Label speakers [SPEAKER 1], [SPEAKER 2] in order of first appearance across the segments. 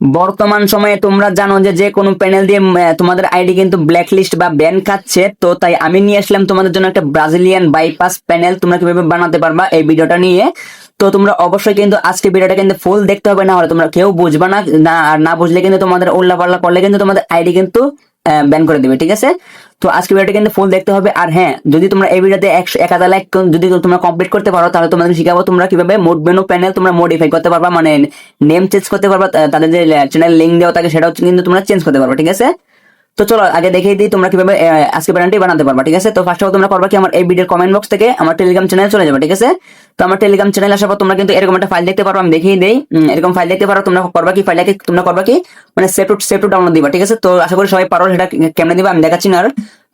[SPEAKER 1] বর্তমান সময়ে তোমরা জানো যে যে কোনো প্যানেল দিয়ে তোমাদের আইডি কিন্তু ব্ল্যাক লিস্ট বা ব্যান খাচ্ছে। তো তাই আমি নিয়ে আসলাম তোমাদের জন্য একটা ব্রাজিলিয়ান বাইপাস প্যানেল তোমরা কীভাবে বানাতে পারবা এই ভিডিওটা নিয়ে। তো তোমরা অবশ্যই কিন্তু আজকে ভিডিওটা কিন্তু ফুল দেখতে হবে না হলে তোমরা কেউ বুঝবে না। না, আর না বুঝলে কিন্তু তোমাদের উল্লা পাল্লা করলে কিন্তু তোমাদের আইডি কিন্তু ব্যান করে দিবে, ঠিক আছে? তো আজকে ভিডিওটা কিন্তু ফুল দেখতে হবে। আর হ্যাঁ যদি তোমরা এই ভিডিওতে একশো এক হাজার লাইক যদি তোমরা কমপ্লিট করতে পারো, তাহলে তোমাদের শিখাবো তোমরা কীভাবে মোট মেনু প্যানেল তোমরা মডিফাই করতে পারবা মানে নেম চেঞ্জ করতে পারবা তাদের যে চ্যানেল লিঙ্ক দেওয়া থাকে, সেটা হচ্ছে কিন্তু তোমরা চেঞ্জ করতে পারবা, ঠিক আছে? তো চলো, আগে দেখিয়ে দিই তোমরা কীভাবে আজকে প্যানেলটি বানাতে পারবা, ঠিক আছে? তো ফার্স্ট অফ তোমরা করবা কি, আমার এই ভিডিওর কমেন্ট বক্স থেকে আমার টেলিগ্রাম চ্যানেল চলে যাবে, ঠিক আছে? তো আমার টেলিগ্রাম চ্যানেল আসার পর তোমরা কিন্তু এরকম একটা ফাইল দেখতে পারো, আমি দেখিয়ে দেই। এরকম ফাইল দেখতে পারো, তোমরা করবা কি ফাইলটাকে তোমরা করবা কি মানে save to save to download দিবা, ঠিক আছে? তো আশা করি সবাই পারো, সেটা কেমনে দিবা আমি দেখাচ্ছি না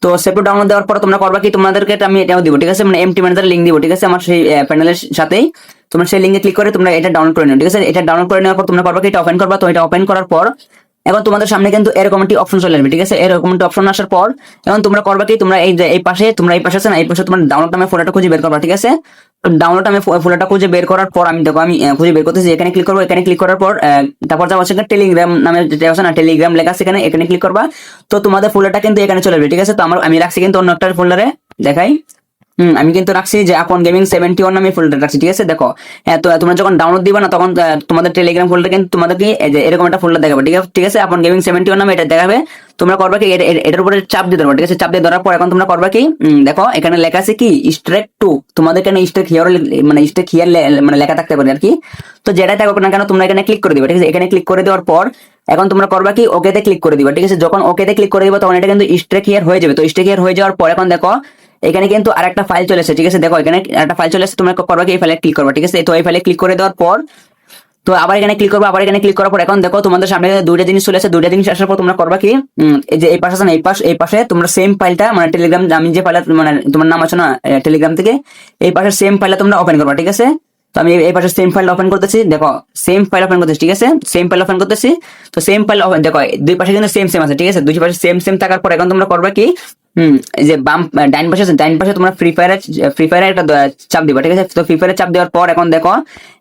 [SPEAKER 1] তো সেভ টু ডাউনলোড দেওয়ার পর তোমরা করবা কি, তোমাদেরকে আমি এটাও দিব, ঠিক আছে? মানে এমটি ম্যানেজার লিঙ্ক দিব, ঠিক আছে? আমার সেই প্যানেলের সাথেই। তোমরা সেই লিঙ্কে ক্লিক করে তোমরা এটা ডাউনলোড করে নিও, ঠিক আছে? এটা ডাউনলোড করে নেওয়ার পর তোমরা করবা কি, এটা ওপেন করবা, তো এটা ওপেন করার পর এখন তোমাদের সামনে কিন্তু এরকম একটি অপশন চলে আসবে, ঠিক আছে? এরকম একটি অপশন আসার পর এখন তোমরা করবা কি? তোমরা এই এই পাশে, তোমরা এই পাশে আছে না? এই পাশে তোমার ডাউনলোড নামে ফোল্ডারটা খুঁজে বের করবা, ঠিক আছে? ডাউনলোড নামে ফোল্ডারটা খুঁজে বের করার পর আমি দেখো, আমি খুঁজে বের করতেছি, এখানে ক্লিক করব, এখানে ক্লিক করার পর তারপর যাব সেখানে টেলিগ্রাম নামে যেটা আছে না টেলিগ্রাম লেখা আছে এখানে এখানে ক্লিক করবা। তো তোমাদের ফোল্ডারটা কিন্তু এখানে চলে আসবে, ঠিক আছে? তো আমার, আমি রাখছি কিন্তু অন্য একটা ফোল্ডারে দেখাই। হুম, আমি কিন্তু রাখছি যে আপন গেমিং সেভেন্টি ওয়ান নামে ফোল্ডার রাখছি, ঠিক আছে? দেখো হ্যাঁ তো তোমরা যখন ডাউনলোড দিবা না, তখন তোমাদের টেলিগ্রাম ফোল্ডার কিন্তু তোমাদেরকে এরকম একটা ফোল্ডার দেখাবে, ঠিক আছে ঠিক আছে? আপন গেমিং সেভেন্টি ওয়ান নামে এটা দেখাবে, তোমরা করবা কি, এটা- এটা- এটার উপরে চাপ দিয়ে দেবো ঠিক আছে? চাপ দিয়ে ধরার পর এখন তোমরা করবা কি দেখো, এখানে লেখা আছে কি স্ট্রেক টু তোমাদের এখানে স্ট্রেক হিয়ার মানে স্ট্রেক হিয়ার মানে লেখা থাকতে পারে আর কি? তো যেটাই থাকুক না কেন, তোমরা এখানে ক্লিক করে দিবে, ঠিক আছে? এখানে ক্লিক করে দেওয়ার পর, এখন তোমরা করবা কি ওকেতে ক্লিক করে দিবা, ঠিক আছে? যখন ওকেতে ক্লিক করে দিবা, তখন এটা কিন্তু স্ট্রেক হিয়ার হয়ে যাবে। তো স্ট্রেক হিয়ার হয়ে যাওয়ার পর এখন দেখো এখানে কিন্তু আর একটা ফাইল চলে এসেছে, ঠিক আছে? দেখো, এখানে একটা ফাইল চলে এসেছে, তোমরা করবা এই ফাইলে ক্লিক করবা, ঠিক আছে? তো এই ফাইলে ক্লিক করে দেওয়ার পর, তো আবার এখানে ক্লিক করব, আবার এখানে ক্লিক করার পর, এখন দেখো, তোমাদের সামনে দুইটা জিনিস চলে আসে দুইটা জিনিস আসার পর তোমরা করবা কি এই যে এই পাশে আছে না, এই পাশ, এই পাশে তোমরা সেম ফাইলটা মানে টেলিগ্রাম আমি যে ফাইলটা মানে তোমার নাম আছে না টেলিগ্রাম থেকে, এই পাশে সেম ফাইলটা তোমরা ওপেন করবা, ঠিক আছে? তো আমি এই- পাশে সেম ফাইল ওপেন করতেছি। দেখো সেম ফাইল ওপেন করতেছি, ঠিক আছে? সেম ফাইল ওপেন করতেছি। তো সেম ফাইল ওপেন দেখো, দুই পাশে কিন্তু সেম সেম আছে, ঠিক আছে? দুই পাশে সেম সেম থাকার পর এখন তোমরা করবা কি? যে বাম ডাইন পাশে ডাইন পাশে তোমরা ফ্রি ফায়ার ফ্রি ফায়ারে একটা চাপ দিবা, ঠিক আছে? তো ফ্রি ফায়ারে চাপ দেওয়ার পর এখন দেখো,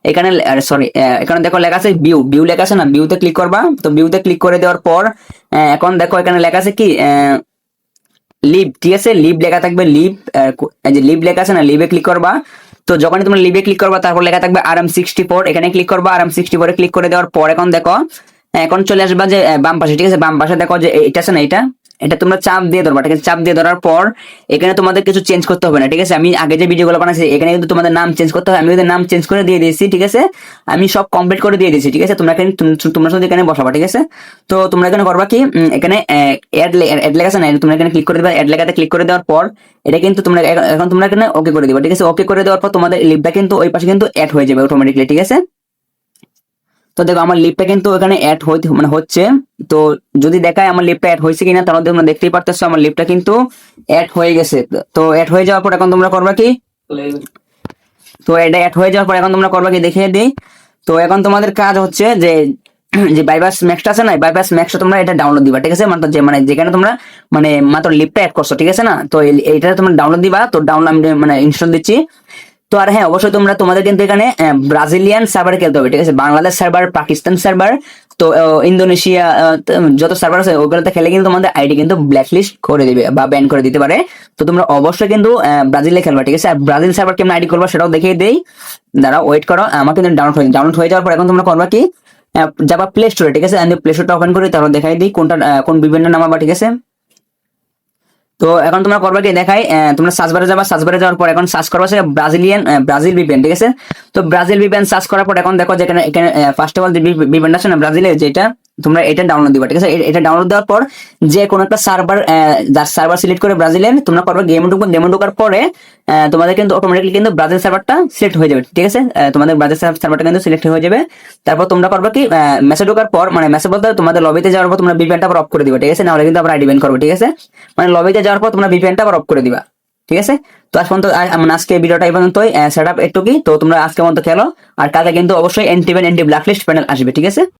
[SPEAKER 1] এখানে সরি এখানে দেখো লেখা আছে ভিউ ভিউ লেখা আছে না? ভিউতে ক্লিক করবা। তো ভিউতে ক্লিক করে দেওয়ার পর এখন দেখো এখানে লেখা আছে কি লিভ ঠিক আছে? লিভ লেখা থাকবে লিভ যে লিভ লেখা আছে না? লিভে ক্লিক করবা। তো যখনই তোমরা লিভে ক্লিক করবা, তারপর লেখা থাকবে আরাম সিক্সটি ফোর এখানে ক্লিক করবা, আরাম সিক্সটি ফোরে ক্লিক করে দেওয়ার পর এখন দেখো, এখন চলে আসবা যে বাম পাশে, ঠিক আছে? বাম পাশে দেখো যে, এটা আছে না এটা? এটা তোমরা চাপ দিয়ে ধরবা, ঠিক আছে? চাপ দিয়ে ধরার পর এখানে তোমাদের কিছু চেঞ্জ করতে হবে না, ঠিক আছে? আমি আগে যে ভিডিওগুলো বানাইছি, এখানে কিন্তু তোমাদের নাম চেঞ্জ করতে হবে। আমি কিন্তু নাম চেঞ্জ করে দিয়ে দিয়েছি, ঠিক আছে? আমি সব কমপ্লিট করে দিয়ে দিয়েছি, ঠিক আছে? তোমরা এখানে তোমরা শুধু এখানে বসাবা, ঠিক আছে? তো তোমরা এখানে করবা কি? এখানে অ্যাড অ্যাড লেখা আছে না? তোমরা এখানে ক্লিক করে দিবা। অ্যাড লেখাতে ক্লিক করে দেওয়ার পর এটা কিন্তু তোমরা এখন তোমরা এখানে ওকে করে দিবা, ঠিক আছে? ওকে করে দেওয়ার পর তোমাদের লিপটা কিন্তু ওই পাশে কিন্তু অ্যাড হয়ে যাবে অটোমেটিকলি ঠিক আছে? তো দেখো আমার লিপটা কিন্তু এখানে অ্যাড হইতে মানে হচ্ছে। তো যদি দেখায় আমার লিপটা অ্যাড হয়েছে কিনা তাহলে তোমরা দেখতেই পারতেছো আমার লিপটা কিন্তু অ্যাড হয়ে গেছে। তো অ্যাড হয়ে যাওয়ার পর এখন তোমরা করবা কি? তো এটা অ্যাড হয়ে যাওয়ার পর এখন তোমরা করবা কি? দেখিয়ে দিই। তো এখন তোমাদের কাজ হচ্ছে যে যে বাইপাস ম্যাক্সটা আছে না বাইপাস ম্যাক্সটা তোমরা এটা ডাউনলোড দিবা ঠিক আছে? যে মানে যেখানে তোমরা মানে মাত্র লিপটা অ্যাড করছ ঠিক আছে না? তো এই- এইটা তোমরা ডাউনলোড দিবা। তো ডাউনলোড আমি মানে ইনস্টল দিচ্ছি। তো আর হ্যাঁ অবশ্যই তোমরা তোমাদের কিন্তু এখানে ব্রাজিলিয়ান সার্ভারে খেলতে হবে, ঠিক আছে? বাংলাদেশ সার্ভার পাকিস্তান সার্ভার তো ইন্দোনেশিয়া যত সার্ভার আছে, ওগুলোতে খেলে কিন্তু তোমাদের আইডি কিন্তু ব্ল্যাকলিস্ট করে দিবে বা ব্যান করে দিতে পারে। তো তোমরা অবশ্যই কিন্তু ব্রাজিলে খেলবা, ঠিক আছে? আর ব্রাজিল সার্ভার কেমন আইডি করবা সেটাও দেখিয়ে দেই। দাঁড়াও ওয়েট করো, আমার কিন্তু ডাউনলোড হয়ে ডাউনলোড হয়ে যাওয়ার পর এখন তোমরা করবা কি? যাবা প্লে স্টোরে ঠিক আছে? আমি প্লে স্টোরটা ওপেন করি তাহলে দেখাই দিই কোনটা কোন বিভিন্ন নামাবা ঠিক আছে? তো এখন তোমরা করবা কি, দেখাই তোমরা সার্চ বারে যাবা সার্চ বারে যাওয়ার পর এখন সার্চ করবা সে ব্রাজিলিয়ান ব্রাজিল বিপেন ঠিক আছে? তো ব্রাজিল বিপেন সার্চ করার পর এখন দেখো যেখানে, এখানে ফার্স্ট অফ অল যে ভিপিএন আছে না ব্রাজিলের যেটা তোমরা এটা ডাউনলোড দিবা, ঠিক আছে? এটা ডাউনলোড দেওয়ার পর যে কোনো একটা সার্ভার যার সার্ভার সিলেক্ট করে ব্রাজিলের তোমরা করবা গেম ঢুকবো। গেমে ঢোকার পরে তোমাদের কিন্তু অটোমেটিকলি কিন্তু ব্রাজিল সার্ভারটা সিলেক্ট হয়ে যাবে, ঠিক আছে? তোমাদের ব্রাজিল সার্ভারটা কিন্তু সিলেক্ট হয়ে যাবে। তারপর তোমরা করবা কি মেসেজ ঢোকার পর মানে মেসেজ বলতে তোমাদের লবিতে যাওয়ার পর তোমরা ভিপিএনটা আবার অফ করে দিবা, ঠিক আছে? নাহলে কিন্তু আবার আইডি করবে, ঠিক আছে? মানে লবিতে যাওয়ার পর তোমরা ভিপিএনটা আবার অফ করে দিবা, ঠিক আছে? তো আজ পর্যন্ত মানে আজকে ভিডিওটা এই পর্যন্তই সেট আপ একটু কি? তো তোমরা আজকে মতো খেলো, আর কালকে কিন্তু অবশ্যই anti ban anti blacklist panel আসবে, ঠিক আছে?